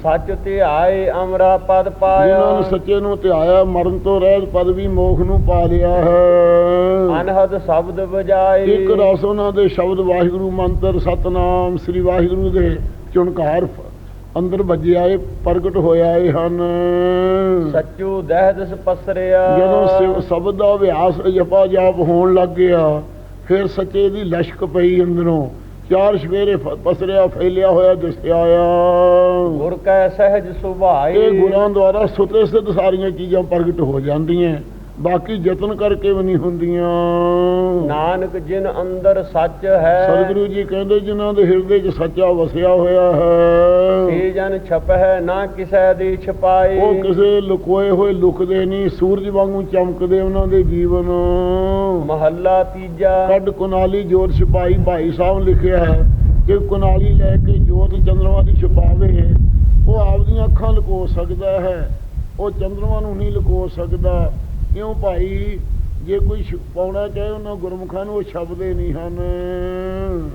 ਸੱਚ ਤੇ ਆਏ ਅਮਰਾ ਪਦ ਪਾਇਆ। ਜਿਨ੍ਹਾਂ ਨੂੰ ਸੱਚੇ ਨੂੰ ਧਿਆਇਆ ਮਰਨ ਤੋਂ ਰਹਿਤ ਪਦਵੀ ਮੋਖ ਨੂੰ ਪਾ ਲਿਆ ਹੈ। ਅਨਹਦ ਸ਼ਬਦ ਵਜਾਏ। ਇੱਕ ਰਸ ਉਹਨਾਂ ਦੇ ਸ਼ਬਦ ਵਾਹਿਗੁਰੂ ਮੰਤਰ ਸਤਨਾਮ ਸ੍ਰੀ ਵਾਹਿਗੁਰੂ ਦੇ ਚੁਣਕਾਰ ਅੰਦਰ ਵੱਜਿਆ ਏ ਪ੍ਰਗਟ ਹੋਇਆ ਏ ਹਨ। ਸੱਚੂ ਦਹਿਦਸ ਪਸਰਿਆ। ਜਦੋਂ ਸਿਵ- ਸ਼ਬਦ ਦਾ ਅਭਿਆਸ ਜਪਾ ਜਾਪ ਹੋਣ ਲੱਗ ਗਿਆ ਫਿਰ ਸੱਚੇ ਦੀ ਲਸ਼ਕ ਪਈ ਅੰਦਰੋਂ। ਚਾਰ ਸਵੇਰੇ ਪਸਰਿਆ ਫੈਲਿਆ ਹੋਇਆ ਦਿਸਿਆ ਆ ਗੁਰ ਕੈ ਸਹਿਜ ਸੁਭਾਏ ਇਹ ਗੁਰਾਂ ਦੁਆਰਾ ਸੁਤੇ ਸਿੱਧ ਸਾਰੀਆਂ ਚੀਜ਼ਾਂ ਪ੍ਰਗਟ ਹੋ ਜਾਂਦੀਆਂ। ਬਾਕੀ ਯਤਨ ਕਰਕੇ ਵੀ ਨਹੀਂ ਹੁੰਦੀਆਂ। ਨਾਨਕ ਜਿਨ ਅੰਦਰ ਸੱਚ ਹੈ। ਸਤਿਗੁਰੂ ਜੀ ਕਹਿੰਦੇ ਜਿਨ੍ਹਾਂ ਦੇ ਹਿਰਦੇ 'ਚ ਸੱਚਾ ਵਸਿਆ ਹੋਇਆ ਹੈ। ਸੇ ਜਨ ਛਪਹਿ ਨਾ ਕਿਸੈ ਦੀ ਛਪਾਏ ਉਹ ਕਿਸੇ ਲੁਕੋਏ ਹੋਏ ਲੁਕਦੇ ਨਹੀਂ ਸੂਰਜ ਵਾਂਗੂ ਚਮਕਦੇ ਉਹਨਾਂ ਦੇ ਜੀਵਨ। ਮਹੱਲਾ ਤੀਜਾ। ਕੱਢ ਕੁਨਾਲੀ ਜੋਤ ਛਪਾਈ ਭਾਈ ਸਾਹਿਬ ਲਿਖਿਆ ਹੈ ਕਿ ਕੁਨਾਲੀ ਲੈ ਕੇ ਜੋਤ ਚੰਦਰਮਾ ਦੀ ਛਪਾਵੇ ਉਹ ਆਪਦੀਆਂ ਅੱਖਾਂ ਲੁਕੋ ਸਕਦਾ ਹੈ ਉਹ ਚੰਦਰਮਾ ਨੂੰ ਨਹੀਂ ਲੁਕੋ ਸਕਦਾ। ਕਿਉਂ ਭਾਈ? ਜੇ ਕੋਈ ਛਪਾਉਣਾ ਚਾਹੇ ਉਹਨਾਂ ਗੁਰਮੁਖਾਂ ਨੂੰ ਉਹ ਛਪਦੇ ਨਹੀਂ ਹਨ।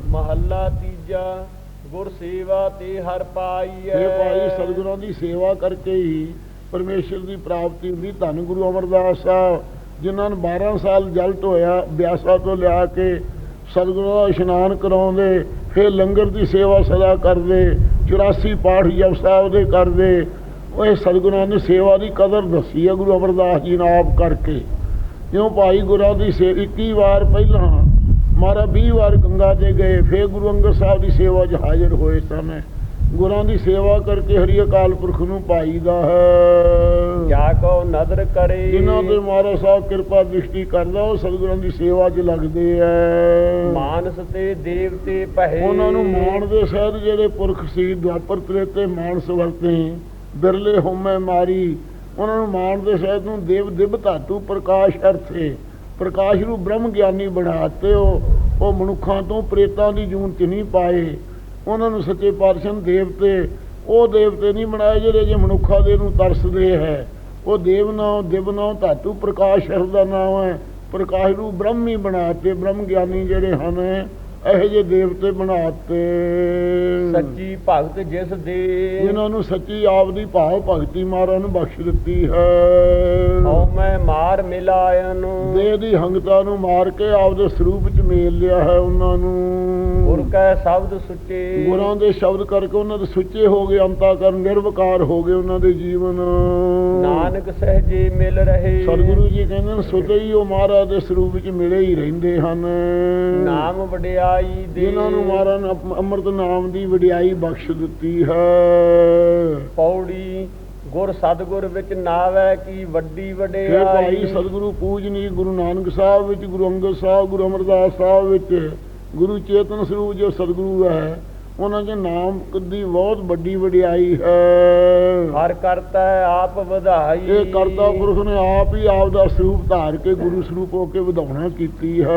ਮਹੱਲਾ ਤੀਜਾ ਗੁਰ ਸੇਵਾ ਤੇ ਹਰ ਪਾਈਐ ਇਹ ਭਾਈ ਸਤਿਗੁਰਾਂ ਦੀ ਸੇਵਾ ਕਰਕੇ ਹੀ ਪਰਮੇਸ਼ਰ ਦੀ ਪ੍ਰਾਪਤੀ ਹੁੰਦੀ। ਧੰਨ ਗੁਰੂ ਅਮਰਦਾਸ ਸਾਹਿਬ ਜਿਨ੍ਹਾਂ ਨੂੰ 12 ਸਾਲ ਜਲਟ ਹੋਇਆ ਬਿਆਸਾ ਤੋਂ ਲਿਆ ਕੇ ਸਤਿਗੁਰਾਂ ਦਾ ਇਸ਼ਨਾਨ ਕਰਾਉਂਦੇ ਫਿਰ ਲੰਗਰ ਦੀ ਸੇਵਾ ਸਦਾ ਕਰਦੇ 84 ਪਾਠ ਜਪ ਸਾਹਿਬ ਦੇ ਕਰਦੇ ਉਹ ਸਤਿਗੁਰਾਂ ਨੇ ਸੇਵਾ ਦੀ ਕਦਰ ਦੱਸੀ ਹੈ ਗੁਰੂ ਅਮਰਦਾਸ ਜੀ ਨੇ ਆਪ ਕਰਕੇ। ਕਿਉਂ ਭਾਈ ਗੁਰਾਂ ਦੀ ਸੇ 21 ਵਾਰ ਪਹਿਲਾਂ ਮਾਰਾ 20 ਵਾਰ ਗੰਗਾ ਤੇ ਗਏ ਫਿਰ ਗੁਰੂ ਅੰਗਦ ਸਾਹਿਬ ਦੀ ਸੇਵਾ 'ਚ ਹਾਜ਼ਰ ਹੋਏ ਸਨ ਗੁਰਾਂ ਦੀ ਸੇਵਾ ਕਰਕੇ ਹਰੀ ਅਕਾਲ ਪੁਰਖ ਨੂੰ ਪਾਈਦਾ ਹੈ। ਜਾ ਕੋ ਨਦਰ ਕਰੇ। ਜਿਨ੍ਹਾਂ ਤੇ ਮਹਾਰਾਜ ਸਾਹਿਬ ਕਿਰਪਾ ਦ੍ਰਿਸ਼ਟੀ ਕਰਦਾ ਉਹ ਸਤਿਗੁਰਾਂ ਦੀ ਸੇਵਾ 'ਚ ਲੱਗਦੇ ਐ। ਮਾਨਸ ਤੇ ਦੇਵਤੇ ਪਹਿ ਉਹਨਾਂ ਨੂੰ ਮਾਣ ਦੇ ਸਹਿਤ ਜਿਹੜੇ ਪੁਰਖ ਸੀ ਦੁਆਪਰ ਤ੍ਰੇਤੇ ਮਾਨਸ ਵਰਤੇ। ਬਿਰਲੇ ਹੋਮੈ ਮਾਰੀ, ਉਹਨਾਂ ਨੂੰ ਮਾਣ ਦੇ ਸਹਿਤ ਨੂੰ ਦੇਵ ਦਿਵ ਧਾਤੂ ਪ੍ਰਕਾਸ਼ ਅਰਥੇ ਪ੍ਰਕਾਸ਼ ਨੂੰ ਬ੍ਰਹਮ ਗਿਆਨੀ ਬਣਾਤੇ ਉਹ ਉਹ ਮਨੁੱਖਾਂ ਤੋਂ ਪ੍ਰੇਤਾਂ ਦੀ ਜੂਨ ਚ ਨਹੀਂ ਪਾਏ। ਉਹਨਾਂ ਨੂੰ ਸੱਚੇ ਪਾਤਸ਼ਾਹ ਦੇਵਤੇ, ਉਹ ਦੇਵਤੇ ਨਹੀਂ ਬਣਾਏ ਜਿਹੜੇ ਜੇ ਮਨੁੱਖਾਂ ਦੇ ਨੂੰ ਤਰਸਦੇ ਹੈ। ਉਹ ਦੇਵ ਨਾਮ ਦਿਵ ਨਾਮ ਧਾਤੂ ਪ੍ਰਕਾਸ਼ ਅਰਥ ਦਾ ਨਾਮ ਹੈ। ਪ੍ਰਕਾਸ਼ ਨੂੰ ਬ੍ਰਹਮ ਹੀ ਬਣਾਤੇ ਬ੍ਰਹਮ ਗਿਆਨੀ ਜਿਹੜੇ ਹਨ ਇਹੋ ਜਿਹੇ ਦੇਵਤੇ ਬਣਾਤੇ। ਸੱਚੀ ਭਗਤ ਜਿਸ ਦੇ ਜਿਨ੍ਹਾਂ ਨੂੰ ਸੱਚੀ ਆਪ ਦੀ ਭਾਵ ਭਗਤੀ ਮਾਰਾ ਨੂੰ ਬਖਸ਼ ਦਿੱਤੀ ਹੈ। ਹਉ ਮੈਂ ਮਾਰ ਮਿਲਾਇਨ ਦੇਹ ਦੀ ਹੰਗਤਾ ਨੂੰ ਮਾਰ ਕੇ ਆਪਦੇ ਸਰੂਪ ਚ ਮੇਲ ਲਿਆ ਹੈ ਉਹਨਾਂ ਨੂੰ। ਗੁਰ ਕੈ ਸ਼ਬਦ ਸੁੱਚੇ। ਗੁਰਾਂ ਦੇ ਸ਼ਬਦ ਕਰਕੇ ਉਹਨਾਂ ਦੇ ਸੁੱਚੇ ਹੋ ਗਏ ਅੰਤਾਕਰਨ ਨਿਰਵਕਾਰ ਹੋ ਗਏ ਉਹਨਾਂ ਦੇ ਜੀਵਨ। ਨਾਨਕ ਸਹਜੇ ਮਿਲ ਰਹੇ। ਸਤਿਗੁਰੂ ਜੀ ਕਹਿੰਦੇ ਨੇ ਸੁਤੇ ਹੀ ਉਹ ਮਹਾਰਾਜ ਦੇ ਸਰੂਪ ਵਿੱਚ ਮਿਲੇ ਹੀ ਰਹਿੰਦੇ ਹਨ। ਨਾਮ ਵਡਿਆਈ ਦੇ। ਜਿਨ੍ਹਾਂ ਨੂੰ ਮਹਾਰਾਜ ਅੰਮ੍ਰਿਤ ਨਾਮ ਦੀ ਵਡਿਆਈ ਬਖਸ਼ ਦਿੱਤੀ ਹੈ। ਪੌੜੀ ਗੁਰ ਸਤਗੁਰ ਵਿੱਚ ਨਾਵੈ ਕੀ ਵੱਡੀ ਇਹ ਭਾਈ ਵਡਿਆਈ। ਸਤਿਗੁਰੂ ਪੂਜਨੀ ਗੁਰੂ ਨਾਨਕ ਸਾਹਿਬ ਵਿੱਚ ਗੁਰੂ ਅੰਗਦ ਸਾਹਿਬ ਗੁਰੂ ਅਮਰਦਾਸ ਸਾਹਿਬ ਵਿੱਚ ਗੁਰੂ ਚੇਤਨ ਸਰੂਪ ਜੋ ਸਤਿਗੁਰੂ ਹੈ ਉਹਨਾਂ ਦੇ ਨਾਮ ਦੀ ਬਹੁਤ ਵੱਡੀ ਵਡਿਆਈ ਹੈ। ਹਰ ਕਰਤਾ ਆਪ ਵਧਾਈ। ਇਹ ਕਰਤਾ ਪੁਰਖ ਨੇ ਆਪ ਹੀ ਆਪ ਦਾ ਸਰੂਪ ਧਾਰ ਕੇ ਗੁਰੂ ਸਰੂਪ ਹੋ ਕੇ ਵਧਾਉਣਾ ਕੀਤੀ ਹੈ।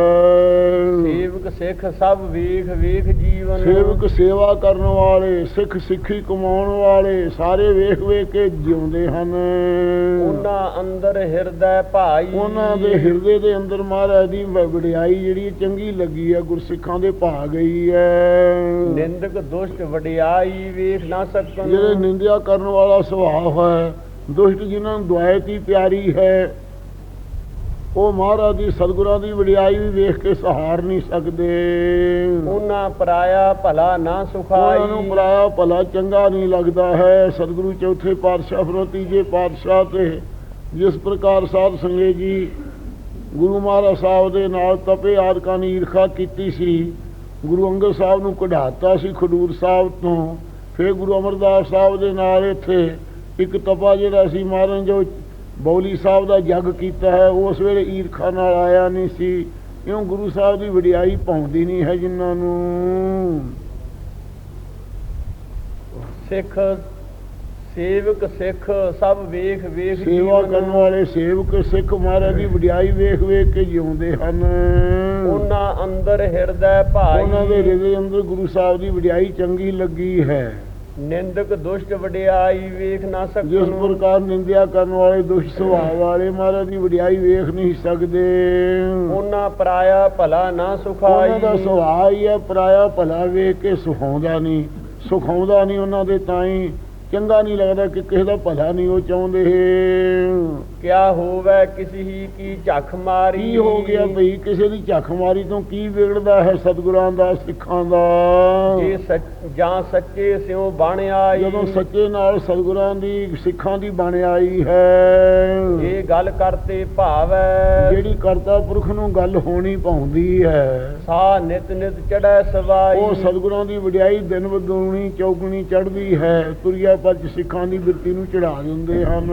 ਸੇਵਕ ਸਿੱਖ ਸਭ ਵੇਖ ਵੇਖ ਜੀਵਨ। ਸੇਵਕ ਸੇਵਾ ਕਰਨ ਵਾਲੇ ਸਿੱਖ ਸਿੱਖੀ ਕਮਾਉਣ ਵਾਲੇ ਸਾਰੇ ਵੇਖ ਵੇਖ ਕੇ ਜਿਉਂਦੇ ਹਨ। ਉਹਨਾਂ ਅੰਦਰ ਹਿਰਦੈ ਭਾਈ। ਉਹਨਾਂ ਦੇ ਹਿਰਦੇ ਦੇ ਅੰਦਰ ਮਹਾਰਾਜ ਦੀ ਵਡਿਆਈ ਜਿਹੜੀ ਚੰਗੀ ਲੱਗੀ ਹੈ ਗੁਰਸਿੱਖਾਂ ਦੇ ਭਾ ਗਈ ਹੈ। ਨਿੰਦਕ ਦੁਸ਼ਟ ਵਡਿਆਈ ਵੇਖ ਨਾ ਸਕਣ। ਜਿਹੜੇ ਨਿੰਦਿਆ ਕਰਨ ਵਾਲਾ ਸੁਭਾਅ ਹੈ ਦੁਸ਼ਟ ਜਿਨ੍ਹਾਂ ਨੂੰ ਦੁਆਇਤੀ ਪਿਆਰੀ ਹੈ ਉਹ ਮਹਾਰਾਜ ਦੀ ਸਤਿਗੁਰਾਂ ਦੀ ਵਡਿਆਈ ਵੀ ਵੇਖ ਕੇ ਸਹਾਰ ਨਹੀਂ ਸਕਦੇ। ਉਹਨਾਂ ਪਰਾਇਆ ਭਲਾ ਨਾ ਸੁਖਾਈ। ਉਹਨਾਂ ਨੂੰ ਪਰਾਇਆ ਭਲਾ ਚੰਗਾ ਨਹੀਂ ਲੱਗਦਾ ਹੈ। ਸਤਿਗੁਰੂ ਚੌਥੇ ਪਾਤਸ਼ਾਹ ਫਿਰ ਤੀਜੇ ਪਾਤਸ਼ਾਹ ਤੇ ਜਿਸ ਪ੍ਰਕਾਰ ਸਾਧ ਸੰਗਤ ਜੀ ਗੁਰੂ ਮਹਾਰਾਜ ਸਾਹਿਬ ਦੇ ਨਾਲ ਤਪੇ ਆਦਿਕਾਂ ਨੇ ਈਰਖਾ ਕੀਤੀ ਸੀ ਗੁਰੂ ਅੰਗਦ ਸਾਹਿਬ ਨੂੰ ਕਢਾਤਾ ਸੀ ਖਡੂਰ ਸਾਹਿਬ ਤੋਂ। ਫਿਰ ਗੁਰੂ ਅਮਰਦਾਸ ਸਾਹਿਬ ਦੇ ਨਾਲ ਇੱਥੇ ਇੱਕ ਤਪਾ ਜਿਹੜਾ ਸੀ ਮਹਾਰਾਜ ਜੋ ਬੌਲੀ ਸਾਹਿਬ ਦਾ ਜੱਗ ਕੀਤਾ ਹੈ ਉਸ ਵੇਲੇ ਈਰਖਾ ਨਾਲ ਆਇਆ ਨਹੀਂ ਸੀ। ਕਿਉਂ ਗੁਰੂ ਸਾਹਿਬ ਦੀ ਵਡਿਆਈ ਪਾਉਂਦੀ ਨਹੀਂ ਹੈ ਜਿਨ੍ਹਾਂ ਨੂੰ। ਸਿੱਖ ਸੇਵਕ ਸਿੱਖ ਸਭ ਵੇਖ ਵੇਖ ਸੇਵਾ। ਕਰਨ ਵਾਲੇ ਸੇਵਕ ਸਿੱਖ ਮਹਾਰਾਜ ਦੀ ਵਡਿਆਈ ਵੇਖ ਵੇਖ ਕੇ ਜਿਉਂਦੇ ਹਨ। ਉਹਨਾਂ ਅੰਦਰ ਹਿਰਦੈ ਭਾਈ। ਉਹਨਾਂ ਦੇ ਹਿਰਦੇ ਅੰਦਰ ਗੁਰੂ ਸਾਹਿਬ ਦੀ ਵਡਿਆਈ ਚੰਗੀ ਲੱਗੀ ਹੈ। ਨਿੰਦਕ ਦੁਸ਼ਟ ਵਡਿਆਈ ਵੇਖ ਨਾ ਜਿਸ ਸਕਣ ਪ੍ਰਕਾਰ ਨਿੰਦਿਆ ਕਰਨ ਵਾਲੇ ਦੁਸ਼ਟ ਸੁਭਾਅ ਵਾਲੇ ਮਹਾਰਾਜ ਦੀ ਵਡਿਆਈ ਵੇਖ ਨਹੀਂ ਸਕਦੇ। ਉਹਨਾਂ ਪਰਾਇਆ ਭਲਾ ਨਾ ਸੁਖਾਈ। ਉਹਨਾਂ ਦਾ ਸੁਭਾਅ ਹੀ ਹੈ ਪਰਾਇਆ ਭਲਾ ਵੇਖ ਕੇ ਸੁਖਾਉਂਦਾ ਨਹੀਂ। ਸੁਖਾਉਂਦਾ ਨਹੀਂ ਉਹਨਾਂ ਦੇ ਤਾਂ ਹੀ ਚੰਗਾ ਨਹੀਂ ਲੱਗਦਾ ਕਿ ਕਿਸੇ ਦਾ ਭਲਾ ਨਹੀਂ ਉਹ ਚਾਹੁੰਦੇ। ਕਿਆ ਹੋਵੇ ਕਿਸੀ ਹੀ ਕੀ ਝੱਖ ਮਾਰੀ? ਕੀ ਹੋ ਗਿਆ ਭਈ ਕਿਸੇ ਦੀ ਝੱਖ ਮਾਰੀ ਤੋਂ ਕੀ ਵਿਗੜਦਾ ਹੈ ਸਤਿਗੁਰਾਂ ਦਾ ਸਿੱਖਾਂ ਦਾ? ਜੇ ਸੱਚ ਜਾਂ ਸੱਚੇ ਸਿਉ ਬਣ ਆਈ। ਜਦੋਂ ਸੱਚੇ ਨਾਲ ਸਤਿਗੁਰਾਂ ਦੀ ਸਿੱਖਾਂ ਦੀ ਬਣ ਆਈ ਹੈ। ਇਹ ਗੱਲ ਕਰਤੇ ਭਾਵੈ। ਜਿਹੜੀ ਕਰਤਾ ਪੁਰਖ ਨੂੰ ਗੱਲ ਹੋਣੀ ਪਾਉਂਦੀ ਹੈ। ਸਾ ਨਿਤ ਨਿਤ ਚੜੈ ਸਵਾਈ। ਉਹ ਸਤਿਗੁਰਾਂ ਦੀ ਵਡਿਆਈ ਦਿਨ ਬਦੂਣੀ ਚੌਗਣੀ ਚੜ੍ਹਦੀ ਹੈ। ਤੁਰਿਆ ਪਰਚ ਸਿੱਖਾਂ ਦੀ ਬਿਰਤੀ ਨੂੰ ਚੜਾ ਦਿੰਦੇ ਹਨ।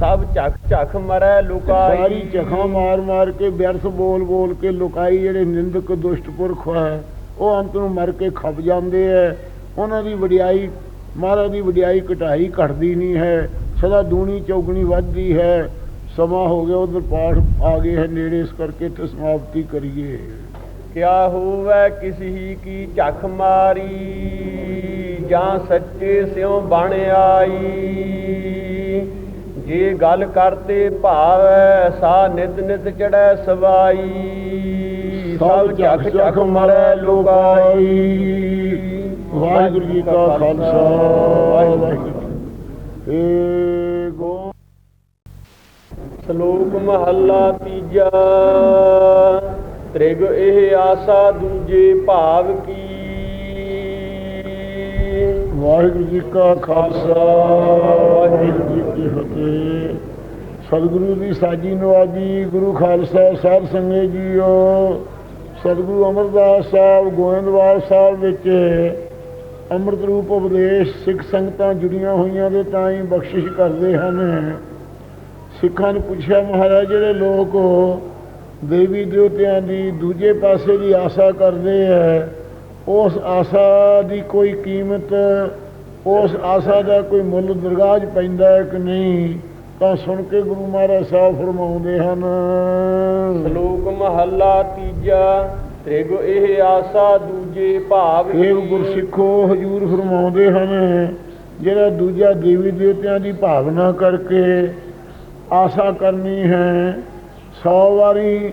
ਸਭ ਝੱਖ ਝੱਖ ਮਰੈ ਲੁਕਾਈ। ਸਾਰੀ ਚਖਾਂ ਮਾਰ ਮਾਰ ਕੇ ਵਿਅਰਥ ਬੋਲ ਬੋਲ ਕੇ ਲੁਕਾਈ ਜਿਹੜੇ ਨਿੰਦਕ ਦੁਸ਼ਟ ਪੁਰਖ ਹੈ ਉਹ ਅੰਤ ਨੂੰ ਮਰ ਕੇ ਖੱਪ ਜਾਂਦੇ ਐ ਉਹਨਾਂ ਦੀ ਵਡਿਆਈ ਮਹਾਰਾਜ ਦੀ ਵਡਿਆਈ ਘਟਾਈ ਘਟਦੀ ਨਹੀਂ ਹੈ। ਸਦਾ ਦੂਣੀ ਚੌਗਣੀ ਵੱਧਦੀ ਹੈ। ਸਮਾਂ ਹੋ ਗਿਆ ਉਧਰ ਪਾਠ ਆ ਗਏ ਹੈ ਨੇੜੇ ਇਸ ਕਰਕੇ ਇੱਥੇ ਸਮਾਪਤੀ ਕਰੀਏ। ਕਿਆ ਹੋਵੇ ਕਿਸੀ ਹੀ ਕੀ ਝੱਖ ਮਾਰੀ ਜਾਂ ਸੱਚੇ ਸਿਉ ਬਣ ਆਈ। ਜੇ ਗੱਲ ਕਰਤੇ ਭਾਵੈ ਸਾ ਨਿਤ ਨਿਤ ਚੜੈ ਸਵਾਈ। ਸਭ ਝੱਖ ਝੱਖ ਮਰੈ ਲੋਕਾਈ ਵਾਹਿਗੁਰੂ ਜੀ ਕਾ ਖਾਲਸਾ। ਵਾਹਿਗੁਰੂ ਏ ਗੋ ਸ਼ਲੋਕ ਮਹੱਲਾ ਤੀਜਾ। ਤ੍ਰਿਗ ਇਹ ਆਸਾ ਦੂਜੇ ਭਾਵ ਕੀ? ਵਾਹਿਗੁਰੂ ਜੀ ਕਾ ਖਾਲਸਾ, ਵਾਹਿਗੁਰੂ ਜੀ ਕੀ ਫਤਿਹ। ਸਤਿਗੁਰੂ ਦੀ ਸਾਜੀ ਨਵਾਜੀ ਗੁਰੂ ਖਾਲਸਾ ਸਾਧ ਸੰਗਤ ਜੀਓ। ਸਤਿਗੁਰੂ ਅਮਰਦਾਸ ਸਾਹਿਬ, ਗੋਇੰਦਵਾਲ ਸਾਹਿਬ ਵਿੱਚ ਅੰਮ੍ਰਿਤ ਰੂਪ ਉਪਦੇਸ਼ ਸਿੱਖ ਸੰਗਤਾਂ ਜੁੜੀਆਂ ਹੋਈਆਂ ਦੇ ਤਾਂ ਹੀ ਬਖਸ਼ਿਸ਼ ਕਰਦੇ ਹਨ। ਸਿੱਖਾਂ ਨੂੰ ਪੁੱਛਿਆ, ਮਹਾਰਾਜ, ਜਿਹੜੇ ਲੋਕ ਦੇਵੀ ਦੇਵਤਿਆਂ ਦੀ ਦੂਜੇ ਪਾਸੇ ਦੀ ਆਸਾ ਕਰਦੇ ਹੈ ਉਸ ਆਸਾ ਦੀ ਕੋਈ ਕੀਮਤ ਉਸ ਆਸਾ ਦਾ ਕੋਈ ਮੁੱਲ ਦਰਗਾਹ 'ਚ ਪੈਂਦਾ ਹੈ ਕਿ ਨਹੀਂ ਤਾਂ ਸੁਣ ਕੇ ਗੁਰੂ ਮਹਾਰਾਜ ਸਾਹਿਬ ਫਰਮਾਉਂਦੇ ਹਨ। ਸ਼ਲੋਕ ਮਹੱਲਾ ਤੀਜਾ ਤ੍ਰਿਗ ਇਹ ਆਸਾ ਦੂਜੇ ਭਾਵ ਇਹ ਗੁਰਸਿੱਖੋ ਹਜੂਰ ਫਰਮਾਉਂਦੇ ਹਨ ਜਿਹੜਾ ਦੂਜਾ ਦੇਵੀ ਦੇਵਤਿਆਂ ਦੀ ਭਾਵਨਾ ਕਰਕੇ ਆਸਾ ਕਰਨੀ ਹੈ 100 ਵਾਰੀ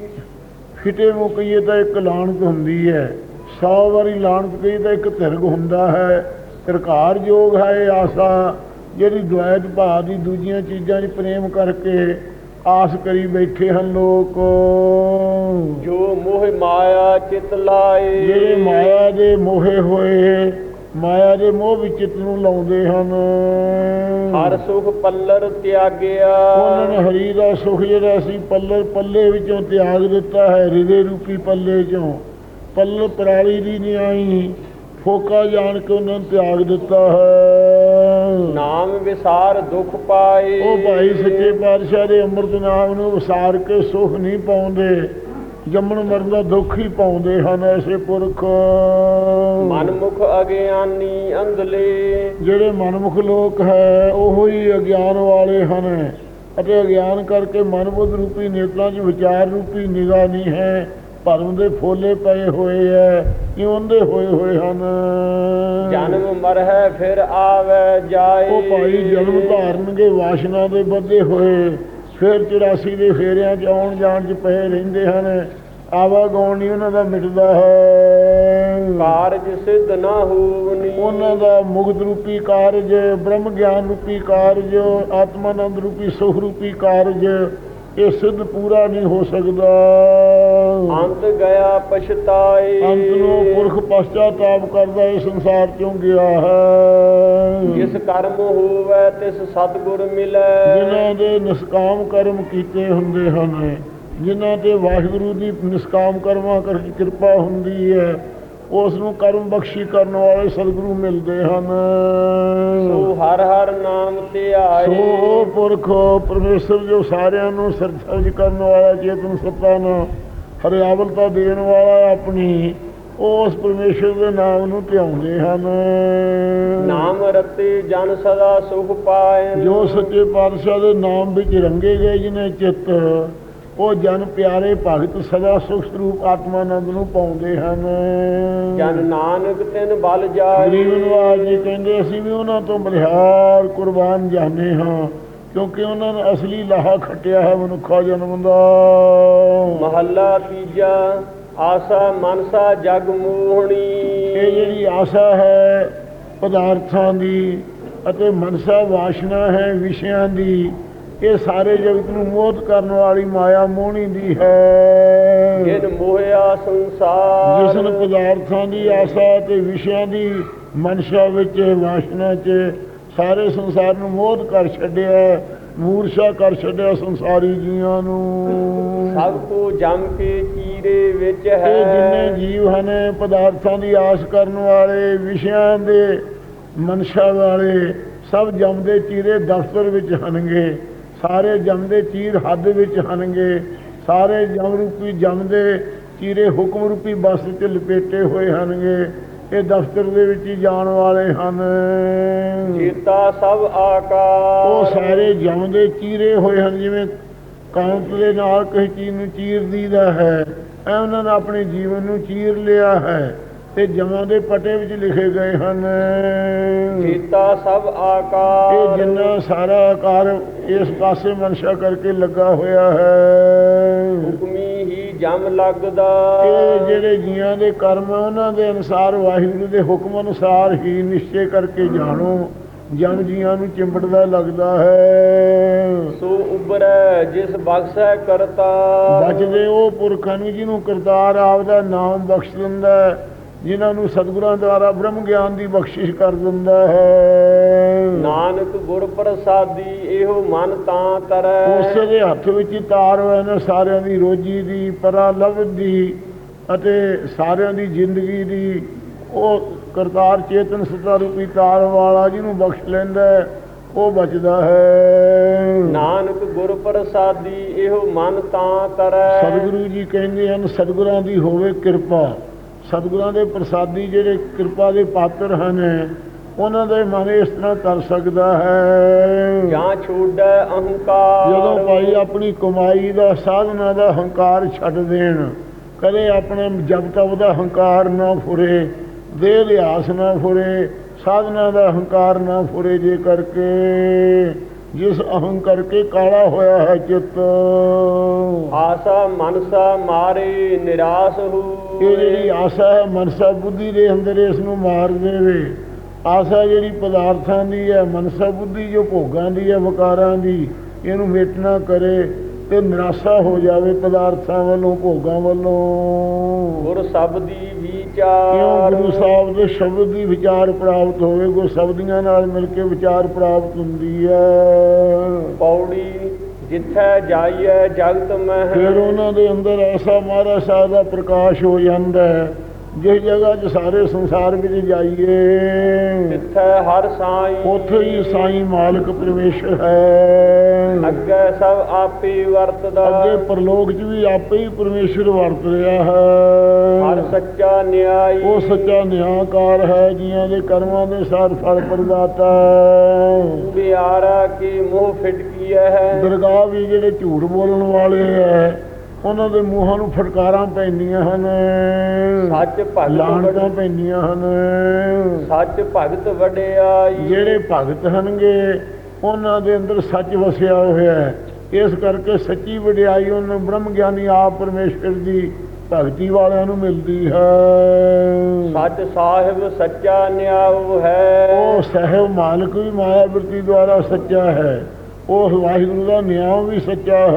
ਫਿਟੇ ਮੁਕਈਏ ਤਾਂ ਇੱਕ ਲਾਣਤ ਹੁੰਦੀ ਹੈ। 100 ਵਾਰੀ ਲਾਣਤ ਕਹੀ ਤਾਂ ਇੱਕ ਧਿਰਗ ਹੁੰਦਾ ਹੈ ਸਰਕਾਰ ਯੋਗ ਹੈ ਆਸਾ ਜਿਹੜੀ ਦੁਆਇਤ ਭਾਅ ਦੀ ਦੂਜੀਆਂ ਚੀਜ਼ਾਂ 'ਚ ਪ੍ਰੇਮ ਕਰਕੇ ਆਸ ਕਰੀ ਬੈਠੇ ਹਨ ਲੋਕ। ਜੋ ਮੋਹ ਮਾਇਆ ਚਿਤ ਲਾਏ। ਜਿਹੜੇ ਮਾਇਆ ਦੇ ਮੋਹੇ ਹੋਏ ਮਾਇਆ ਦੇ ਮੋਹ ਵਿੱਚ ਚਿੱਤ ਨੂੰ ਲਾਉਂਦੇ ਹਨ। ਹਰ ਸੁਖ ਪੱਲਰ ਤਿਆਗਿਆ। ਉਹਨਾਂ ਨੇ ਹਰੀ ਦਾ ਸੁਖ ਜਿਹੜਾ ਸੀ ਪੱਲੇ ਪੱਲੇ ਵਿੱਚੋਂ ਤਿਆਗ ਦਿੱਤਾ ਹੈ ਹਿਰਦੇ ਰੂਪੀ ਪੱਲੇ ਚੋਂ। ਪੱਲ ਪਰਾਲੀ ਦੀ ਨਹੀਂ ਆਈ। ਫੋਕਾ ਜਾਣ ਕੇ ਉਹਨਾਂ ਨੇ ਤਿਆਗ ਦਿੱਤਾ ਹੈ। ਨਾਮ ਵਿਸਾਰ ਦੁਖ ਪਾਏ। ਉਹ ਭਾਈ ਸੱਚੇ ਪਾਤਸ਼ਾਹ ਦੇ ਅੰਮ੍ਰਿਤ ਨਾਮ ਨੂੰ ਵਿਸਾਰ ਕੇ ਸੁਖ ਨਹੀਂ ਪਾਉਂਦੇ। ਜੰਮਣ ਮਰਨ ਦਾ ਦੁੱਖ ਹੀ ਪਾਉਂਦੇ ਹਨ ਐਸੇ ਪੁਰਖ। ਮਨਮੁਖ ਅਗਿਆਨੀ ਅੰਧਲੇ। ਜਿਹੜੇ ਮਨਮੁਖ ਲੋਕ ਹੈ ਉਹੋ ਹੀ ਅਗਿਆਨ ਵਾਲੇ ਹਨ। ਅਤੇ ਅਗਿਆਨ ਕਰਕੇ ਮਨਬੁੱਧ ਰੂਪੀ ਨੇਤਰਾਂ 'ਚ ਵਿਚਾਰ ਰੂਪੀ ਨਿਗਾਹ ਨਹੀਂ ਹੈ। ਭਰਮ ਦੇ ਫੋਲੇ ਪਏ ਹੋਏ ਹੈ ਇਉਂ ਦੇ ਹੋਏ ਹੋਏ ਹਨ। ਜਨਮ ਮਰਹਿ ਫਿਰ ਆਵੇ ਜਾਏ। ਉਹ ਭਾਈ ਜਨਮ ਧਾਰਨਗੇ ਵਾਸ਼ਨਾ ਦੇ ਬੱਧੇ ਹੋਏ ਫਿਰ 84 ਦੇ ਫੇਰਿਆਂ 'ਚ ਆਉਣ ਜਾਣ 'ਚ ਪਏ ਰਹਿੰਦੇ ਹਨ। ਆਵਾਗਾਉਣ ਨਹੀਂ ਉਹਨਾਂ ਦਾ ਮਿਟਦਾ ਹੈ। ਕਾਰਜ ਸਿੱਧ ਨਾ ਹੋਵਨੀ। ਉਹਨਾਂ ਦਾ ਮੁਕਤ ਰੂਪੀ ਕਾਰਜ ਬ੍ਰਹਮ ਗਿਆਨ ਰੂਪੀ ਕਾਰਜ ਆਤਮਾਨੰਦ ਰੂਪੀ ਸੁਖ ਰੂਪੀ ਕਾਰਜ ਇਹ ਸਿੱਧ ਪੂਰਾ ਨਹੀਂ ਹੋ ਸਕਦਾ। ਅੰਤ ਗਿਆ ਪਛਤਾਏ। ਅੰਤ ਨੂੰ ਪੁਰਖ ਪਛਤਾਤਾਪ ਕਰਦਾ ਇਸ ਸੰਸਾਰ ਚੋਂ ਗਿਆ ਹੈ। ਜਿਸ ਕਰਮ ਹੋਵੇ ਤਿਸ ਸਤਿਗੁਰ ਮਿਲੈ। ਜਿਨ੍ਹਾਂ ਦੇ ਨਿਸਕਾਮ ਕਰਮ ਕੀਤੇ ਹੁੰਦੇ ਹਨ ਜਿਨ੍ਹਾਂ ਤੇ ਵਾਹਿਗੁਰੂ ਦੀ ਨਿਸਕਾਮ ਕਰਮਾਂ ਕਰਕੇ ਕਿਰਪਾ ਹੁੰਦੀ ਹੈ ਉਸ ਨੂੰ ਕਰਮ ਬਖਸ਼ੀ ਕਰਨ ਵਾਲੇ ਸਤਿਗੁਰੂ ਮਿਲਦੇ ਹਨ। ਸੋ ਹਰ ਹਰ ਨਾਮ ਧਿਆਏ ਸੋ ਉਹ ਪੁਰਖ ਪਰਮੇਸ਼ਰ ਜੋ ਸਾਰਿਆਂ ਨੂੰ ਸਰਸਜ ਕਰਨ ਵਾਲਾ ਚੇਤਨ ਸੱਤਾ ਨੂੰ ਹਰਿਆਵਲਤਾ ਦੇਣ ਵਾਲਾ ਆਪਣੀ ਉਸ ਪਰਮੇਸ਼ਰ ਦੇ ਨਾਮ ਨੂੰ ਧਿਆਉਂਦੇ ਹਨ। ਨਾਮ ਰਤੇ ਜਨ ਸਦਾ ਸੁਖ ਪਾਏ। ਜੋ ਸੱਚੇ ਪਾਤਸ਼ਾਹ ਦੇ ਨਾਮ ਵਿੱਚ ਰੰਗੇ ਗਏ ਜਿਨੇ ਚਿੱਤ ਉਹ ਜਨ ਪਿਆਰੇ ਭਗਤ ਸਦਾ ਸੁਖ ਸਰੂਪ ਆਤਮਾਨੰਦ ਨੂੰ ਪਾਉਂਦੇ ਹਨ। ਜਨ ਨਾਨਕ ਤਿਨ ਬਲ ਗਰੀਬ ਜਾਈ ਨਿਵਾਜ ਜੀ ਕਹਿੰਦੇ ਅਸੀਂ ਵੀ ਉਹਨਾਂ ਤੋਂ ਬਲਿਹਾਰ ਕੁਰਬਾਨ ਜਾਣੇ ਹਾਂ ਕਿਉਂਕਿ ਉਹਨਾਂ ਨੇ ਅਸਲੀ ਲਾਹਾ ਖੱਟਿਆ ਹੈ ਮਨੁੱਖਾ ਜਨਮ ਦਾ। ਮਹੱਲਾ ਤੀਜਾ ਆਸਾ ਮਨਸਾ ਜਗ ਮੋਹਣੀ। ਇਹ ਜਿਹੜੀ ਆਸਾ ਹੈ ਪਦਾਰਥਾਂ ਦੀ ਅਤੇ ਮਨਸਾ ਵਾਸ਼ਨਾ ਹੈ ਵਿਸ਼ਿਆਂ ਦੀ ਇਹ ਸਾਰੇ ਜਗਤ ਨੂੰ ਮੋਹਿਤ ਕਰਨ ਵਾਲੀ ਮਾਇਆ ਮੋਹਣੀ ਦੀ ਹੈ। ਜਿਨ ਮੋਹਿਆ ਸੰਸਾਰ। ਜਿਸਨ ਪਦਾਰਥਾਂ ਦੀ ਆਸਾ ਤੇ ਵਿਸ਼ਿਆਂ ਦੀ ਮਨਸ਼ਾ ਵਿੱਚ ਵਾਸ਼ਨਾ 'ਚ ਸਾਰੇ ਸੰਸਾਰ ਨੂੰ ਮੋਹਿਤ ਕਰ ਛੱਡਿਆ ਮੂਰਛਾ ਕਰ ਛੱਡਿਆ ਸੰਸਾਰੀ ਜੀਆਂ ਨੂੰ। ਸਭ ਕੋ ਜਮ ਕੇ ਚੀਰੇ ਵਿੱਚ ਇਹ ਜਿੰਨੇ ਹੈ ਜੀਵ ਹਨ ਪਦਾਰਥਾਂ ਦੀ ਆਸ ਕਰਨ ਵਾਲੇ ਵਿਸ਼ਿਆਂ ਦੇ ਮਨਸ਼ਾ ਵਾਲੇ ਸਭ ਜਮਦੇ ਚੀਰੇ ਦਫ਼ਤਰ ਵਿੱਚ ਹਨਗੇ। ਸਾਰੇ ਜਮਦੇ ਚੀਰ ਹੱਦ ਵਿੱਚ ਹਨਗੇ ਸਾਰੇ ਜਮ ਰੂਪੀ ਜਮਦੇ ਚੀਰੇ ਹੁਕਮ ਰੂਪੀ ਬਸ ਵਿੱਚ ਲਪੇਟੇ ਹੋਏ ਹਨਗੇ ਇਹ ਦਫ਼ਤਰ ਦੇ ਵਿੱਚ ਹੀ ਜਾਣ ਵਾਲੇ ਹਨ। ਚੇਤਾ ਸਭ ਆਕਾਰ। ਉਹ ਸਾਰੇ ਜਮਦੇ ਚੀਰੇ ਹੋਏ ਹਨ ਜਿਵੇਂ ਕਾਂਤ ਦੇ ਨਾਲ ਕਿਸੇ ਚੀਜ਼ ਨੂੰ ਚੀਰ ਦੀਦਾ ਹੈ ਐ ਉਹਨਾਂ ਨੇ ਆਪਣੇ ਜੀਵਨ ਨੂੰ ਚੀਰ ਲਿਆ ਹੈ। ਤੇ ਜਮਾਂ ਦੇ ਪਟੇ ਵਿੱਚ ਲਿਖੇ ਗਏ ਹਨ। ਚੇਤਾ ਸਭ ਇਹ ਆਕਾਰ ਜਿੰਨਾ ਸਾਰਾ ਆਕਾਰ ਇਸ ਪਾਸੇ ਮਨਸ਼ਾ ਕਰਕੇ ਲੱਗਾ ਹੋਇਆ ਹੈ। ਹੁਕਮੀ ਹੀ ਜਮ ਲੱਗਦਾ। ਇਹ ਜਿਹੜੇ ਜੀਆਂ ਦੇ ਕਰਮ ਉਹਨਾਂ ਦੇ ਅਨੁਸਾਰ ਵਾਹਿਗੁਰੂ ਦੇ ਹੁਕਮ ਅਨੁਸਾਰ ਹੀ ਨਿਸ਼ਚੈ ਕਰਕੇ ਜਾਣੋ ਜਨ ਜੀਆਂ ਨੂੰ ਚਿੰਬੜਦਾ ਲੱਗਦਾ ਹੈ। ਸੋ ਉਬਰੈ ਜਿਸ ਬਖਸ਼ੈ ਕਰਤਾ ਬਚਦੇ ਉਹ ਪੁਰਖਾਂ ਨੂੰ ਜਿਹਨੂੰ ਕਰਤਾਰ ਆਪਦਾ ਨਾਮ ਬਖਸ਼ ਦਿੰਦਾ ਹੈ, ਜਿਨ੍ਹਾਂ ਨੂੰ ਸਤਿਗੁਰਾਂ ਦੁਆਰਾ ਬ੍ਰਹਮ ਗਿਆਨ ਦੀ ਬਖਸ਼ਿਸ਼ ਕਰ ਦਿੰਦਾ ਹੈ। ਨਾਨਕ ਗੁਰ ਪ੍ਰਸਾਦੀ ਇਹੋ ਮਨ ਤਾਂ ਤਰੈ। ਉਸੇ ਦੇ ਹੱਥ ਵਿੱਚ ਤਾਰ ਹੋਏ ਨੇ ਸਾਰਿਆਂ ਦੀ ਰੋਜੀ ਦੀ ਪਰਾਲਭ ਦੀ ਅਤੇ ਸਾਰਿਆਂ ਦੀ ਜ਼ਿੰਦਗੀ ਦੀ ਉਹ ਕਰਤਾਰ ਚੇਤਨ ਸਤਾ ਰੂਪੀ ਤਾਰ ਵਾਲਾ ਜਿਹਨੂੰ ਬਖਸ਼ ਲੈਂਦਾ ਹੈ, ਉਹ ਬਚਦਾ ਹੈ। ਨਾਨਕ ਗੁਰ ਪ੍ਰਸਾਦੀ ਇਹੋ ਮਨ ਤਾਂ ਤਰੈ। ਸਤਿਗੁਰੂ ਜੀ ਕਹਿੰਦੇ ਹਨ ਸਤਿਗੁਰਾਂ ਦੀ ਹੋਵੇ ਕਿਰਪਾ। ਸਤਿਗੁਰਾਂ ਦੇ ਪ੍ਰਸਾਦੀ ਜਿਹੜੇ ਕਿਰਪਾ ਦੇ ਪਾਤਰ ਹਨ ਉਹਨਾਂ ਦੇ ਮਨ ਇਸ ਤਰ੍ਹਾਂ ਕਰ ਸਕਦਾ ਹੈ। ਜਾਂ ਛੋੜੈ ਅਹੰਕਾਰ। ਜਦੋਂ ਭਾਈ ਆਪਣੀ ਕਮਾਈ ਦਾ ਸਾਧਨਾ ਦਾ ਹੰਕਾਰ ਛੱਡ ਦੇਣ ਕਦੇ ਆਪਣੇ ਜਬ ਤਬ ਦਾ ਹੰਕਾਰ ਨਾ ਫੁਰੇ ਦੇਹ ਲਿਆਸ ਨਾ ਫੁਰੇ ਸਾਧਨਾ ਦਾ ਹੰਕਾਰ ਨਾ ਫੁਰੇ ਜੇ ਕਰਕੇ। ਜਿਸ ਅਹੰ ਕਰਕੇ ਕਾਲਾ ਹੋਇਆ ਹੈ ਚਿੱਤ। ਆਸਾ ਮਨਸਾ ਮਾਰੇ ਨਿਰਾਸ ਇਹ ਹੋਏ ਜਿਹੜੀ ਆਸਾ ਹੈ ਮਨਸਾ ਬੁੱਧੀ ਦੇ ਅੰਦਰ ਇਸ ਨੂੰ ਮਾਰ ਦੇਵੇ। ਆਸਾ ਜਿਹੜੀ ਪਦਾਰਥਾਂ ਦੀ ਹੈ ਮਨਸਾ ਬੁੱਧੀ ਜੋ ਭੋਗਾਂ ਦੀ ਹੈ ਵਿਕਾਰਾਂ ਦੀ ਇਹਨੂੰ ਮਿਟਣਾ ਕਰੇ ਤੇ ਨਿਰਾਸ਼ਾ ਹੋ ਜਾਵੇ ਪਦਾਰਥਾਂ ਵੱਲੋਂ ਭੋਗਾਂ ਵੱਲੋਂ। ਗੁਰ ਸਬਦੀ ਕਿਉਂ ਵਿਚਾਰ। ਗੁਰੂ ਸਾਹਿਬ ਦੇ ਸ਼ਬਦ ਦੀ ਵਿਚਾਰ ਪ੍ਰਾਪਤ ਹੋਵੇ ਗੁਰ ਸ਼ਬਦੀਆਂ ਨਾਲ ਮਿਲ ਕੇ ਵਿਚਾਰ ਪ੍ਰਾਪਤ ਹੁੰਦੀ ਹੈ। ਪੌੜੀ ਜਿੱਥੈ ਜਾਈਐ ਜਗਤ ਮਹਿ। ਫਿਰ ਉਹਨਾਂ ਦੇ ਅੰਦਰ ਐਸਾ ਮਹਾਰਾਜ ਸਾਹਿਬ ਦਾ ਪ੍ਰਕਾਸ਼ ਹੋ ਜਾਂਦਾ ਹੈ। ਜਿਸ ਜਗ੍ਹਾ 'ਚ ਸਾਰੇ ਸੰਸਾਰ ਵਿੱਚ ਜਾਈਏ ਜਿੱਥੈ ਹਰ ਸਾਈ ਉੱਥੇ ਹੀ ਸਾਈਂ ਮਾਲਕ ਪਰਮੇਸ਼ਰ ਹੈ। ਅੱਗੇ ਸਭ ਆਪੇ ਵਰਤਦਾ। ਅੱਗੇ ਪਰਲੋਕ 'ਚ ਵੀ ਆਪੇ ਹੀ ਪਰਮੇਸ਼ਰ ਵਰਤ ਰਿਹਾ ਹਰ ਹੈ ਸੱਚਾ ਨਿਆਈ। ਉਹ ਸੱਚਾ ਨਿਆਂਕਾਰ ਹੈ ਜੀਆਂ ਦੇ ਕਰਮਾਂ ਦੇ ਸਾਰ ਫਲ ਪ੍ਰਦਾਤਾ ਬਿਆਰਾ ਕੀ ਮੋਹ ਫਿਟਕੀਐ ਹੈ। ਦਰਗਾਹ ਵੀ ਜਿਹੜੇ ਝੂਠ ਬੋਲਣ ਵਾਲੇ ਹੈ ਉਹਨਾਂ ਦੇ ਮੂੰਹਾਂ ਨੂੰ ਫਟਕਾਰਾਂ ਪੈਂਦੀਆਂ ਹਨ। ਸੱਚ ਭਗਤ ਲਾਣਤਾਂ ਪੈਂਦੀਆਂ ਹਨ। ਸੱਚ ਭਗਤ ਵਡਿਆਈ। ਜਿਹੜੇ ਭਗਤ ਹਨਗੇ ਉਹਨਾਂ ਦੇ ਅੰਦਰ ਸੱਚ ਵਸਿਆ ਹੋਇਆ ਹੈ। ਇਸ ਕਰਕੇ ਸੱਚੀ ਵਡਿਆਈ ਉਹਨਾਂ ਬ੍ਰਹਮ ਗਿਆਨੀ ਆਪ ਪਰਮੇਸ਼ਰ ਦੀ ਭਗਤੀ ਵਾਲਿਆਂ ਨੂੰ ਮਿਲਦੀ ਹੈ। ਸੱਚ ਸਾਹਿਬ ਸੱਚਾ ਨਿਆਉ ਹੈ। ਉਹ ਸਹਿਬ ਮਾਲਕ ਵੀ ਮਾਇਆ ਬਿਰਤੀ ਦੁਆਰਾ ਸੱਚਾ ਹੈ। ਉਹ ਵਾਹਿਗੁਰੂ ਦਾ ਨਿਯਮ ਵੀ ਸੱਚਾ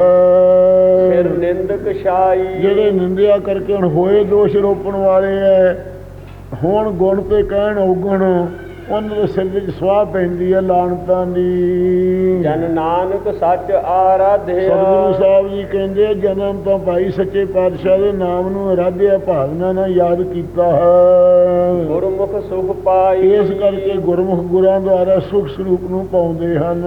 ਫਿਰ ਹੈ ਨਿੰਦਕ ਛਾਈ। ਜਿਹੜੇ ਨਿੰਦਿਆ ਕਰਕੇ ਹੁਣ ਹੋਏ ਦੋਸ਼ ਰੋਪਣ ਵਾਲੇ ਐ ਹੁਣ ਗੁਣ ਤੇ ਕਹਿਣ ਔਗਣ। ਉਹਨਾਂ ਦੇ ਸਿਰ ਵਿੱਚ ਸਵਾਹ ਪੈਂਦੀ ਹੈ ਲਾਣਤਾਂ ਦੀ। ਜਨ ਨਾਨਕ ਸੱਚ ਸਤਿਗੁਰੂ ਆਰਾਧਿਆ ਸਾਹਿਬ ਜੀ ਕਹਿੰਦੇ ਜਨਮ ਤਾਂ ਭਾਈ ਸੱਚੇ ਪਾਤਸ਼ਾਹ ਦੇ ਨਾਮ ਨੂੰ ਅਰਾਧਿਆ ਭਾਵਨਾ ਨਾਲ ਯਾਦ ਕੀਤਾ ਹੈ। ਗੁਰਮੁਖ ਸੁਖ ਪਾਈ। ਇਸ ਕਰਕੇ ਗੁਰਮੁਖ ਗੁਰਾਂ ਦੁਆਰਾ ਸੁਖ ਸਰੂਪ ਨੂੰ ਪਾਉਂਦੇ ਹਨ।